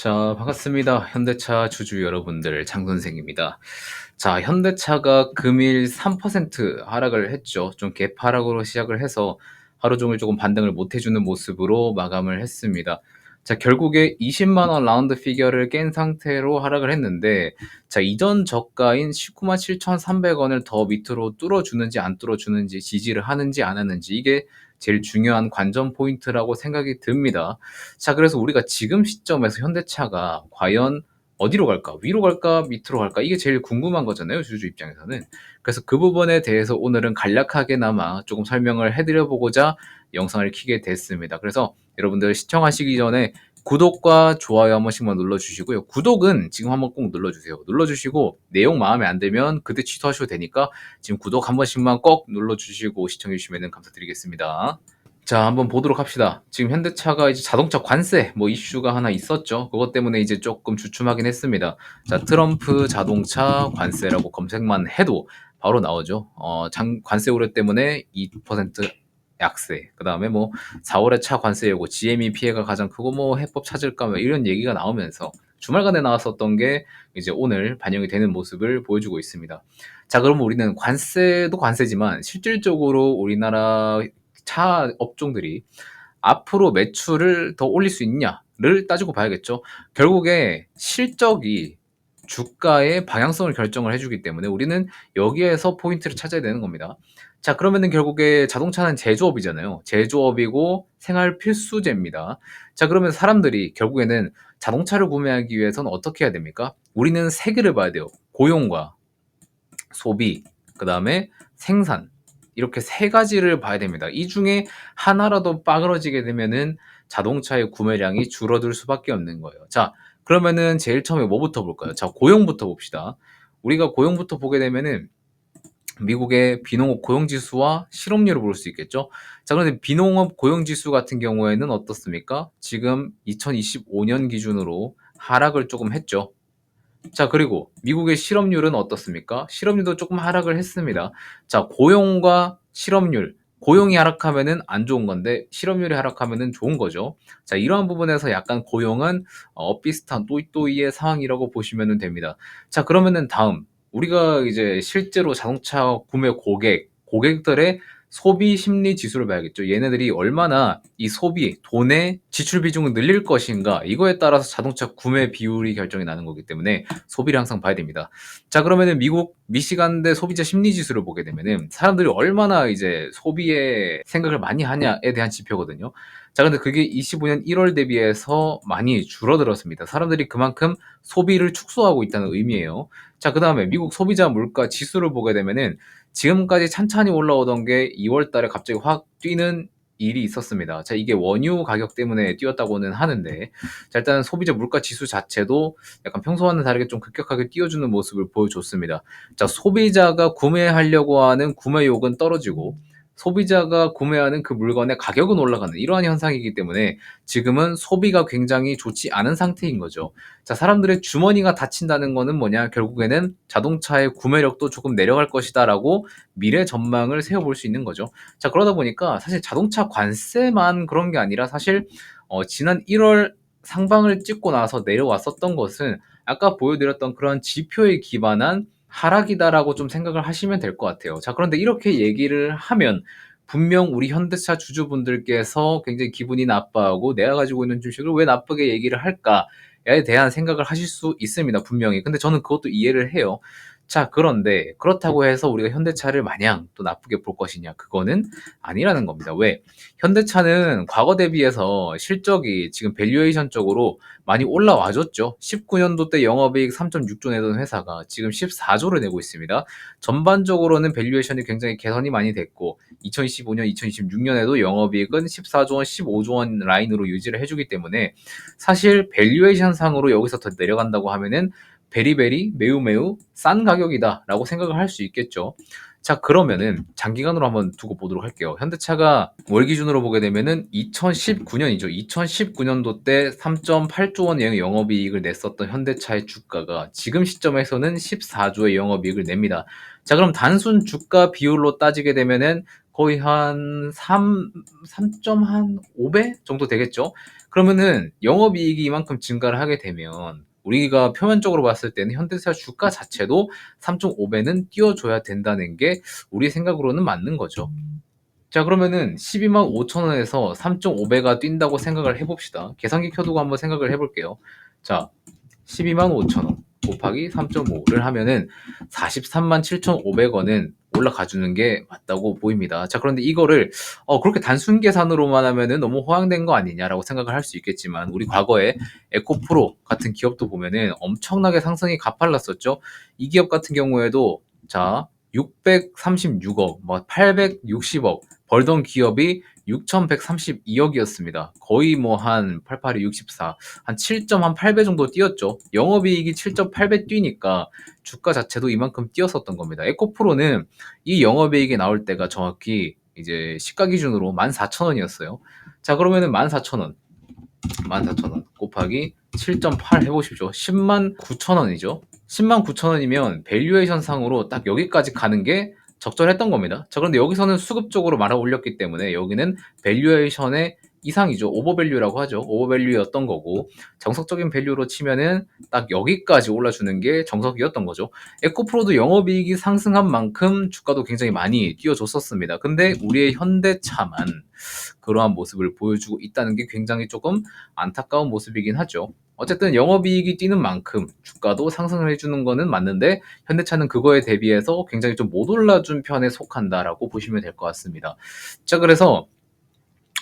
자, 반갑습니다. 현대차 주주 여러분들, 장 선생입니다. 자, 현대차가 금일 3% 하락을 했죠. 좀 개파락으로 시작을 해서 하루 종일 조금 반등을 못 해주는 모습으로 마감을 했습니다. 자, 결국에 20만 원 라운드 피겨를 깬 상태로 하락을 했는데, 자, 이전 저가인 19만 7,300원을 더 밑으로 뚫어주는지 안 뚫어주는지 지지를 하는지 안 하는지 이게 제일 중요한 관전 포인트라고 생각이 듭니다. 자, 그래서 우리가 지금 시점에서 현대차가 과연 어디로 갈까? 위로 갈까? 밑으로 갈까? 이게 제일 궁금한 거잖아요, 주주 입장에서는. 그래서 그 부분에 대해서 오늘은 간략하게나마 조금 설명을 해드려 보고자 영상을 키게 됐습니다. 그래서 여러분들 시청하시기 전에 구독과 좋아요 한 번씩만 눌러주시고요. 구독은 지금 한번 꼭 눌러주세요. 눌러주시고 내용 마음에 안 들면 그때 취소하셔도 되니까 지금 구독 한 번씩만 꼭 눌러주시고 시청해주시면 감사드리겠습니다. 자, 한번 보도록 합시다. 지금 현대차가 이제 자동차 관세 뭐 이슈가 하나 있었죠. 그것 때문에 이제 조금 주춤하긴 했습니다. 자, 트럼프 자동차 관세라고 검색만 해도 바로 나오죠. 어, 장, 관세 우려 때문에 2% 약세. 그 다음에 뭐 4월에 차 관세 예고, GME 피해가 가장 크고 뭐 해법 찾을까 뭐 이런 얘기가 나오면서 주말간에 나왔었던 게 이제 오늘 반영이 되는 모습을 보여주고 있습니다. 자, 그럼 우리는 관세도 관세지만 실질적으로 우리나라 차 업종들이 앞으로 매출을 더 올릴 수 있냐를 따지고 봐야겠죠. 결국에 실적이 주가의 방향성을 결정을 해주기 때문에 우리는 여기에서 포인트를 찾아야 되는 겁니다. 자, 그러면은 결국에 자동차는 제조업이잖아요. 제조업이고 생활 필수제입니다. 자, 그러면 사람들이 결국에는 자동차를 구매하기 위해서는 어떻게 해야 됩니까? 우리는 세 개를 봐야 돼요. 고용과 소비, 그 다음에 생산. 이렇게 세 가지를 봐야 됩니다. 이 중에 하나라도 빠그러지게 되면은 자동차의 구매량이 줄어들 수밖에 없는 거예요. 자, 그러면은 제일 처음에 뭐부터 볼까요? 자, 고용부터 봅시다. 우리가 고용부터 보게 되면은 미국의 비농업 고용지수와 실업률을 볼 수 있겠죠. 자, 그런데 비농업 고용지수 같은 경우에는 어떻습니까? 지금 2025년 기준으로 하락을 조금 했죠. 자, 그리고 미국의 실업률은 어떻습니까? 실업률도 조금 하락을 했습니다. 자, 고용과 실업률. 고용이 하락하면은 안 좋은 건데 실업률이 하락하면은 좋은 거죠. 자, 이러한 부분에서 약간 고용은 어, 비슷한 또이또이의 상황이라고 보시면 됩니다. 자, 그러면은 다음 우리가 이제 실제로 자동차 구매 고객, 고객들의 소비 심리 지수를 봐야겠죠. 얘네들이 얼마나 이 소비, 돈의 지출 비중을 늘릴 것인가 이거에 따라서 자동차 구매 비율이 결정이 나는 거기 때문에 소비를 항상 봐야 됩니다. 자 그러면은 미국 미시간대 소비자 심리 지수를 보게 되면은 사람들이 얼마나 이제 소비에 생각을 많이 하냐에 대한 지표거든요. 자 근데 그게 25년 1월 대비해서 많이 줄어들었습니다. 사람들이 그만큼 소비를 축소하고 있다는 의미예요. 자 그 다음에 미국 소비자 물가 지수를 보게 되면은 지금까지 찬찬히 올라오던 게 2월 달에 갑자기 확 뛰는 일이 있었습니다. 자, 이게 원유 가격 때문에 뛰었다고는 하는데, 자, 일단 소비자 물가 지수 자체도 약간 평소와는 다르게 좀 급격하게 뛰어주는 모습을 보여줬습니다. 자, 소비자가 구매하려고 하는 구매욕은 떨어지고, 소비자가 구매하는 그 물건의 가격은 올라가는 이러한 현상이기 때문에 지금은 소비가 굉장히 좋지 않은 상태인 거죠. 자, 사람들의 주머니가 닫힌다는 거는 뭐냐? 결국에는 자동차의 구매력도 조금 내려갈 것이다라고 미래 전망을 세워볼 수 있는 거죠. 자, 그러다 보니까 사실 자동차 관세만 그런 게 아니라 사실 어, 지난 1월 상방을 찍고 나서 내려왔었던 것은 아까 보여드렸던 그런 지표에 기반한 하락이다라고 좀 생각을 하시면 될 것 같아요. 자, 그런데 이렇게 얘기를 하면 분명 우리 현대차 주주분들께서 굉장히 기분이 나빠하고 내가 가지고 있는 주식을 왜 나쁘게 얘기를 할까에 대한 생각을 하실 수 있습니다. 분명히. 근데 저는 그것도 이해를 해요. 자, 그런데 그렇다고 해서 우리가 현대차를 마냥 또 나쁘게 볼 것이냐? 그거는 아니라는 겁니다. 왜? 현대차는 과거 대비해서 실적이 지금 밸류에이션적으로 많이 올라와줬죠. 19년도 때 영업이익 3.6조 내던 회사가 지금 14조를 내고 있습니다. 전반적으로는 밸류에이션이 굉장히 개선이 많이 됐고 2025년, 2026년에도 영업이익은 14조 원, 15조 원 라인으로 유지를 해주기 때문에 사실 밸류에이션 상으로 여기서 더 내려간다고 하면은 베리베리 매우 매우 싼 가격이다 라고 생각을 할 수 있겠죠. 자 그러면은 장기간으로 한번 두고 보도록 할게요. 현대차가 월 기준으로 보게 되면은 2019년이죠. 2019년도 때 3.8조 원의 영업이익을 냈었던 현대차의 주가가 지금 시점에서는 14조의 영업이익을 냅니다. 자 그럼 단순 주가 비율로 따지게 되면은 거의 한 3, 3.5배 정도 되겠죠? 그러면은 영업이익이 이만큼 증가를 하게 되면 우리가 표면적으로 봤을 때는 현대차 주가 자체도 3.5배는 띄워줘야 된다는 게 우리 생각으로는 맞는 거죠. 자 그러면은 12만 5천 원에서 3.5배가 뛴다고 생각을 해봅시다. 계산기 켜두고 한번 생각을 해볼게요. 자 12만 5천 원 곱하기 3.5를 하면은 43만 7,500원은 올라가 주는 게 맞다고 보입니다. 자, 그런데 이거를 어, 그렇게 단순 계산으로만 하면은 너무 호황된 거 아니냐라고 생각을 할 수 있겠지만 우리 과거에 에코프로 같은 기업도 보면은 엄청나게 상승이 가팔랐었죠. 이 기업 같은 경우에도 자 636억, 뭐 860억 벌던 기업이 6,132억이었습니다. 거의 뭐 한 88이 64, 한 7.8배 정도 뛰었죠. 영업이익이 7.8배 뛰니까 주가 자체도 이만큼 뛰었었던 겁니다. 에코프로는 이 영업이익이 나올 때가 정확히 이제 시가 기준으로 14,000원이었어요. 자, 그러면은 14,000원, 14,000원 곱하기 7.8 해보십시오. 10만 9천원이죠. 10만 9천원이면 밸류에이션 상으로 딱 여기까지 가는 게 적절했던 겁니다. 자, 그런데 여기서는 수급적으로 말아 올렸기 때문에 여기는 밸류에이션의 이상이죠. 오버밸류라고 하죠. 오버밸류였던 거고 정석적인 밸류로 치면은 딱 여기까지 올라주는 게 정석이었던 거죠. 에코프로도 영업이익이 상승한 만큼 주가도 굉장히 많이 뛰어줬었습니다. 근데 우리의 현대차만 그러한 모습을 보여주고 있다는 게 굉장히 조금 안타까운 모습이긴 하죠. 어쨌든 영업이익이 뛰는 만큼 주가도 상승을 해주는 거는 맞는데 현대차는 그거에 대비해서 굉장히 좀 못 올라준 편에 속한다라고 보시면 될 것 같습니다. 자 그래서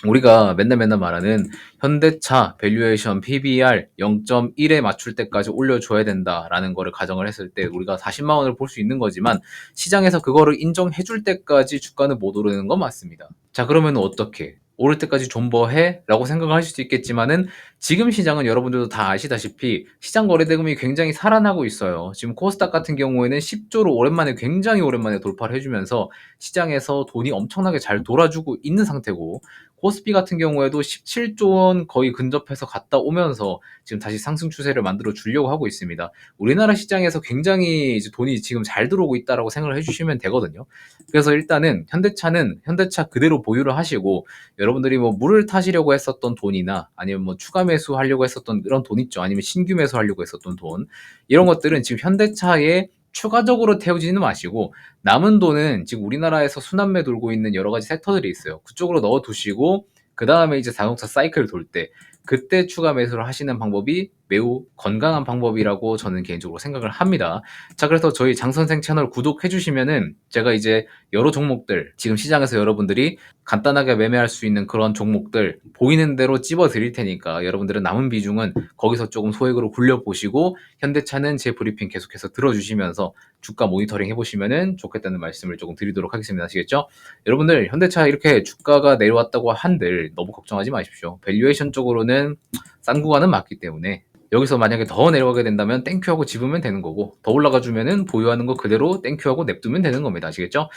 우리가 맨날 맨날 말하는 현대차 밸류에이션 PBR 0.1에 맞출 때까지 올려줘야 된다라는 거를 가정을 했을 때 우리가 40만 원을 볼 수 있는 거지만 시장에서 그거를 인정해 줄 때까지 주가는 못 오르는 건 맞습니다. 자 그러면 어떻게? 오를 때까지 존버해? 라고 생각을 하실 수 있겠지만은 지금 시장은 여러분들도 다 아시다시피 시장 거래 대금이 굉장히 살아나고 있어요. 지금 코스닥 같은 경우에는 10조로 오랜만에 굉장히 오랜만에 돌파를 해주면서 시장에서 돈이 엄청나게 잘 돌아주고 있는 상태고 코스피 같은 경우에도 17조 원 거의 근접해서 갔다 오면서 지금 다시 상승 추세를 만들어 주려고 하고 있습니다. 우리나라 시장에서 굉장히 이제 돈이 지금 잘 들어오고 있다라고 생각을 해주시면 되거든요. 그래서 일단은 현대차는 현대차 그대로 보유를 하시고 여러분들이 뭐 물을 타시려고 했었던 돈이나 아니면 뭐 추가 매수 하려고 했었던 그런 돈 있죠. 아니면 신규 매수 하려고 했었던 돈 이런 것들은 지금 현대차에 추가적으로 태우지는 마시고 남은 돈은 지금 우리나라에서 순환매 돌고 있는 여러 가지 섹터들이 있어요. 그쪽으로 넣어 두시고 그 다음에 이제 자동차 사이클 돌 때 그때 추가 매수를 하시는 방법이 매우 건강한 방법이라고 저는 개인적으로 생각을 합니다. 자, 그래서 저희 장선생 채널 구독해 주시면은 제가 이제 여러 종목들 지금 시장에서 여러분들이 간단하게 매매할 수 있는 그런 종목들 보이는 대로 찝어 드릴 테니까 여러분들은 남은 비중은 거기서 조금 소액으로 굴려 보시고 현대차는 제 브리핑 계속해서 들어주시면서 주가 모니터링 해보시면은 좋겠다는 말씀을 조금 드리도록 하겠습니다. 아시겠죠? 여러분들 현대차 이렇게 주가가 내려왔다고 한들 너무 걱정하지 마십시오. 밸류에이션 쪽으로는 싼 구간은 맞기 때문에 여기서 만약에 더 내려가게 된다면 땡큐하고 집으면 되는 거고 더 올라가 주면은 보유하는 거 그대로 땡큐하고 냅두면 되는 겁니다. 아시겠죠?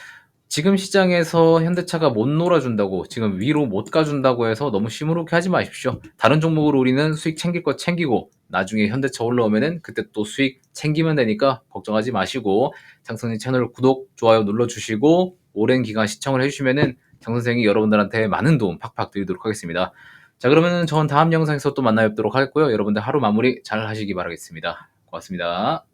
지금 시장에서 현대차가 못 놀아준다고 지금 위로 못 가준다고 해서 너무 시무룩해 하지 마십시오. 다른 종목으로 우리는 수익 챙길 거 챙기고 나중에 현대차 올라오면은 그때 또 수익 챙기면 되니까 걱정하지 마시고 장선생 채널 구독, 좋아요 눌러주시고 오랜 기간 시청을 해주시면은 장선생이 여러분들한테 많은 도움 팍팍 드리도록 하겠습니다. 자 그러면은 전 다음 영상에서 또 만나 뵙도록 하겠고요. 여러분들 하루 마무리 잘 하시기 바라겠습니다. 고맙습니다.